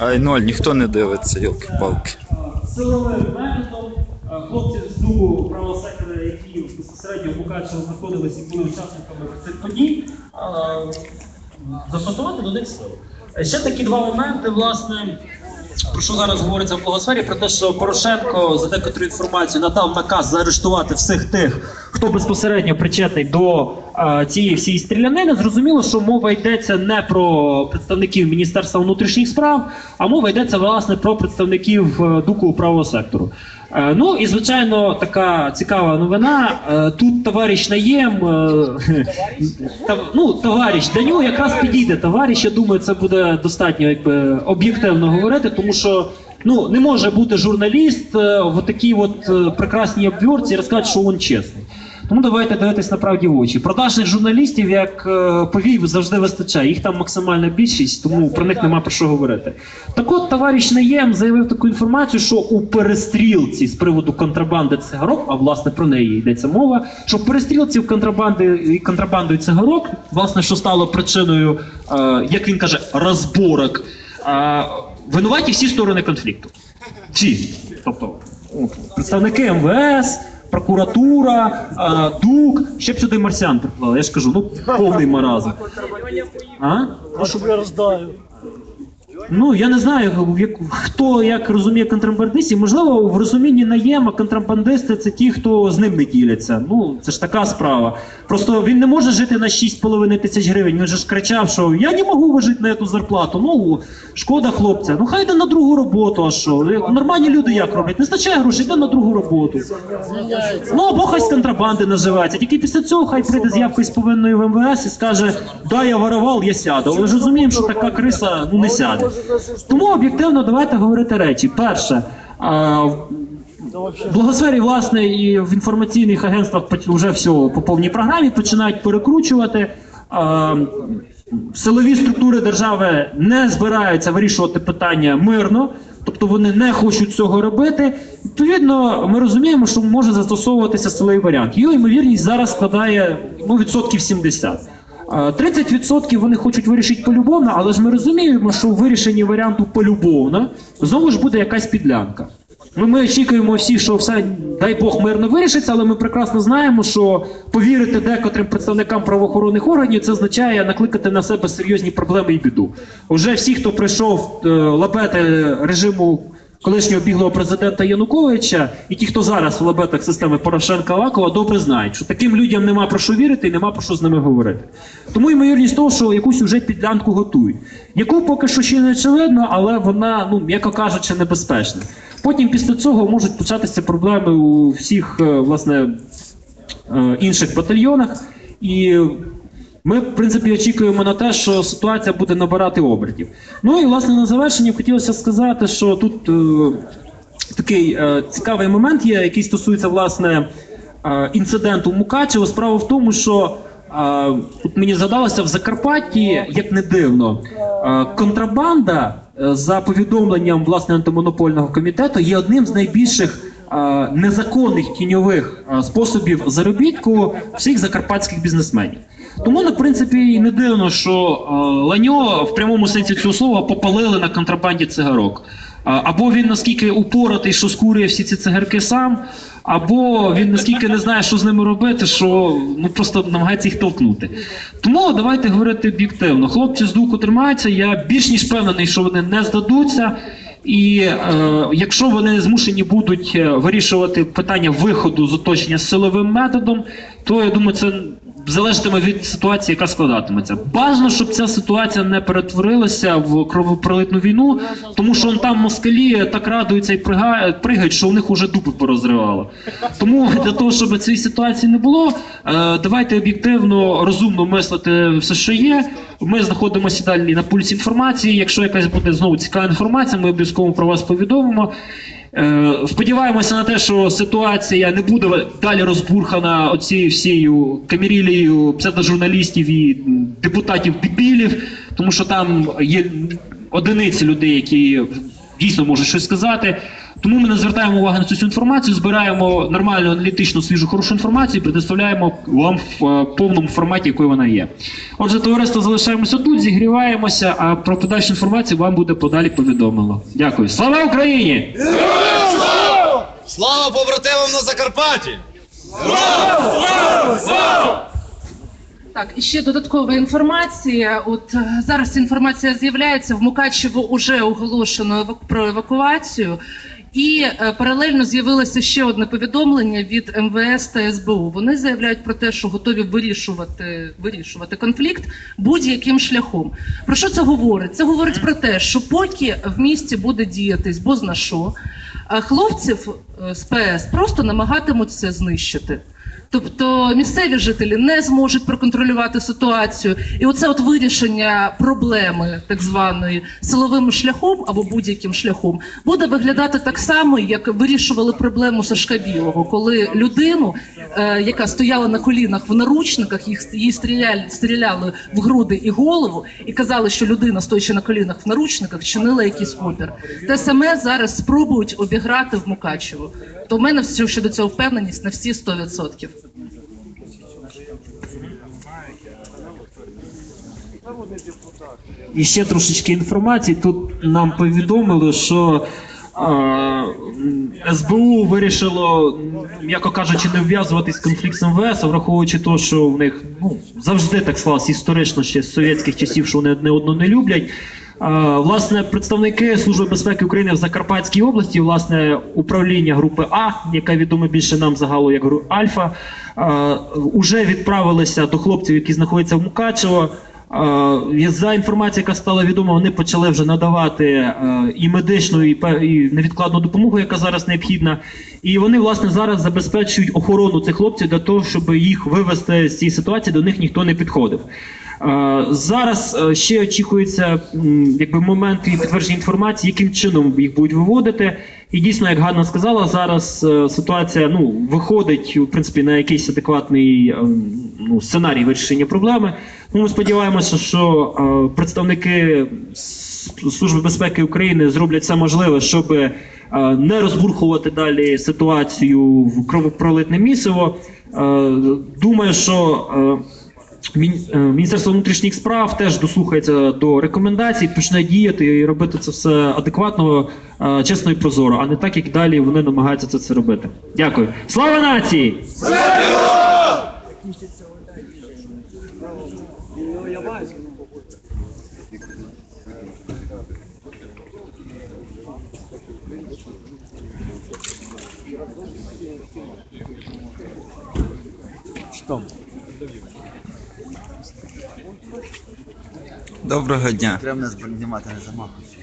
Ай, ноль, ніхто не дивиться, йолки-палки. силовим методом хлопці з другого правого сектора, які безпосередньо в Мукачево знаходилися і були учасниками цих подій, застосувати до них сили. Е, Ще такі два моменти, власне. Про що зараз говориться в благосфері? Про те, що Порошенко за декотру інформацію надав наказ заарештувати всіх тих, хто безпосередньо причетний до е, цієї всієї стрілянини. Зрозуміло, що мова йдеться не про представників Міністерства внутрішніх справ, а мова йдеться власне про представників е, дуку правого сектору. Е, ну і звичайно, така цікава новина. Е, тут товариш Наєм, е, ну товариш нього якраз підійде. Товариш, я думаю, це буде достатньо якби об'єктивно говорити, тому що. Ну, не може бути журналіст в такій от прекрасній обвірці і розказати, що він чесний. Тому давайте дивитись на правді в очі. Продажних журналістів, як е, повій, завжди вистачає. Їх там максимальна більшість, тому про них нема про що говорити. Так от, товариш Наєм заявив таку інформацію, що у перестрілці з приводу контрабанди цигарок, а власне про неї йдеться мова, що в перестрілці в контрабанди і контрабандою цигарок, власне, що стало причиною, е, як він каже, розборок. е, Винуваті всі сторони конфлікту. Всі. Тобто представники МВС, прокуратура, а, ДУК, ще б сюди марсіан приплали. Я ж кажу, ну повний маразм. А? Щоб я роздаю. Ну я не знаю, як, хто як розуміє контрабандистів. Можливо, в розумінні наєма контрабандисти це ті, хто з ним не діляться. Ну це ж така справа. Просто він не може жити на 6,5 тисяч гривень. Він же ж кричав, що я не можу вижити на цю зарплату. Ну шкода хлопця. Ну хай йде на другу роботу. А що нормальні люди як роблять? Не стачає грошей, йде на другу роботу. Ну або хай з контрабанди наживається. Тільки після цього хай прийде з явкою з повинною в МВС і скаже: да, я воровав, я сяду. Але ж розуміємо, що така криса ну не сяде. Тому об'єктивно давайте говорити речі. Перше. А, в благосфері, власне, і в інформаційних агентствах вже все по повній програмі починають перекручувати. А, силові структури держави не збираються вирішувати питання мирно, тобто вони не хочуть цього робити. Відповідно, ми розуміємо, що може застосовуватися силовий варіант. Його ймовірність зараз складає ну, відсотків 70. А, 30% вони хочуть вирішити полюбовно, але ж ми розуміємо, що у вирішенні варіанту полюбовно знову ж буде якась підлянка. Ну, ми очікуємо всі, що все, дай Бог, мирно вирішиться, але ми прекрасно знаємо, що повірити декотрим представникам правоохоронних органів це означає накликати на себе серйозні проблеми і біду. Уже всі, хто прийшов е, лабети режиму колишнього біглого президента Януковича, і ті, хто зараз в лабетах системи Порошенка Авакова, добре знають, що таким людям нема про що вірити і нема про що з ними говорити. Тому ймовірність того, що якусь вже підлянку готують, яку поки що ще не очевидно, але вона, ну м'яко кажучи, небезпечна. Потім після цього можуть початися проблеми у всіх, е, власне, е, інших батальйонах. І ми, в принципі, очікуємо на те, що ситуація буде набирати обертів. Ну і власне на завершення хотілося сказати, що тут е, такий е, цікавий момент є, який стосується власне е, інциденту Мукачево. Справа в тому, що е, тут мені згадалося в Закарпатті, як не дивно, е, контрабанда е, за повідомленням власне антимонопольного комітету є одним з найбільших. Е, Незаконних тіньових е, способів заробітку всіх закарпатських бізнесменів. Тому, на принципі, і не дивно, що е, Ланьо в прямому сенсі цього слова попалили на контрабанді цигарок. Або він наскільки упоратий, що скурює всі ці цигарки сам, або він наскільки не знає, що з ними робити, що ну просто намагається їх толкнути. Тому давайте говорити об'єктивно. Хлопці з духу тримаються. Я більш ніж впевнений, що вони не здадуться. І е, якщо вони змушені будуть е, вирішувати питання виходу з оточення силовим методом, то я думаю, це залежатиме від ситуації, яка складатиметься. Бажано, щоб ця ситуація не перетворилася в кровопролитну війну, тому що он там москалі так радуються і пригають, що у них уже дупи порозривало. Тому для того, щоб цієї ситуації не було, е, давайте об'єктивно, розумно мислити все, що є. Ми знаходимося далі на пульсі інформації. Якщо якась буде знову цікава інформація, ми обов'язково про вас повідомимо. Е, Сподіваємося на те, що ситуація не буде далі розбурхана оцією всією камерілією псевдожурналістів і депутатів-дебілів, тому що там є одиниці людей, які дійсно можуть щось сказати. Тому ми не звертаємо увагу на цю інформацію, збираємо нормальну аналітичну, свіжу, хорошу інформацію і предоставляємо вам в е, повному форматі, якою вона є. Отже, товариство залишаємося тут, зігріваємося, а про подальшу інформацію вам буде подалі повідомлено. Дякую. Слава Україні! Слава побратимам на Закарпатті! Так, і ще додаткова інформація. От е, зараз інформація з'являється в Мукачево вже оголошено про евакуацію. І е, паралельно з'явилося ще одне повідомлення від МВС та СБУ. Вони заявляють про те, що готові вирішувати, вирішувати конфлікт будь-яким шляхом. Про що це говорить? Це говорить про те, що поки в місті буде діятись бозна що, хлопців е, з ПС просто намагатимуться знищити. Тобто місцеві жителі не зможуть проконтролювати ситуацію, і оце от вирішення проблеми так званої силовим шляхом або будь-яким шляхом буде виглядати так само, як вирішували проблему Сашка Білого, коли людину, е, яка стояла на колінах в наручниках, їх їй стріляли, стріляли в груди і голову, і казали, що людина, стоячи на колінах в наручниках, чинила якийсь опір. Те саме зараз спробують обіграти в Мукачево. То в мене щодо цього впевненість на всі 100%. І ще трошечки інформації. Тут нам повідомили, що е, СБУ вирішило, м'яко кажучи, не вв'язуватись в конфлікт з МВС, враховуючи те, що в них ну, завжди так склалось історично ще з совєтських часів, що вони одне одного не люблять. Е, Власне, представники Служби безпеки України в Закарпатській області, власне, управління групи А, яка відома більше нам загалу як Альфа, е, уже відправилися до хлопців, які знаходяться в Мукачево. Е, За інформацією, яка стала відома, вони почали вже надавати е, і медичну, і невідкладну допомогу, яка зараз необхідна. І вони власне зараз забезпечують охорону цих хлопців для того, щоб їх вивести з цієї ситуації, до них ніхто не підходив. Е, Зараз е, ще очікується якби момент і підтвердження інформації, яким чином їх будуть виводити. І дійсно, як Ганна сказала, зараз е, ситуація ну виходить в принципі на якийсь адекватний ну, сценарій вирішення проблеми. Ну, ми сподіваємося, що представники Служби безпеки України зроблять все можливе, щоб не розбурхувати далі ситуацію в кровопролитне місиво. Думаю, що Міністерство внутрішніх справ теж дослухається до рекомендацій, почне діяти і робити це все адекватно, е, чесно і прозоро, а не так, як далі вони намагаються це, це робити. Дякую. Слава нації! Доброго дня. Треба мене знімати, не замахуйся.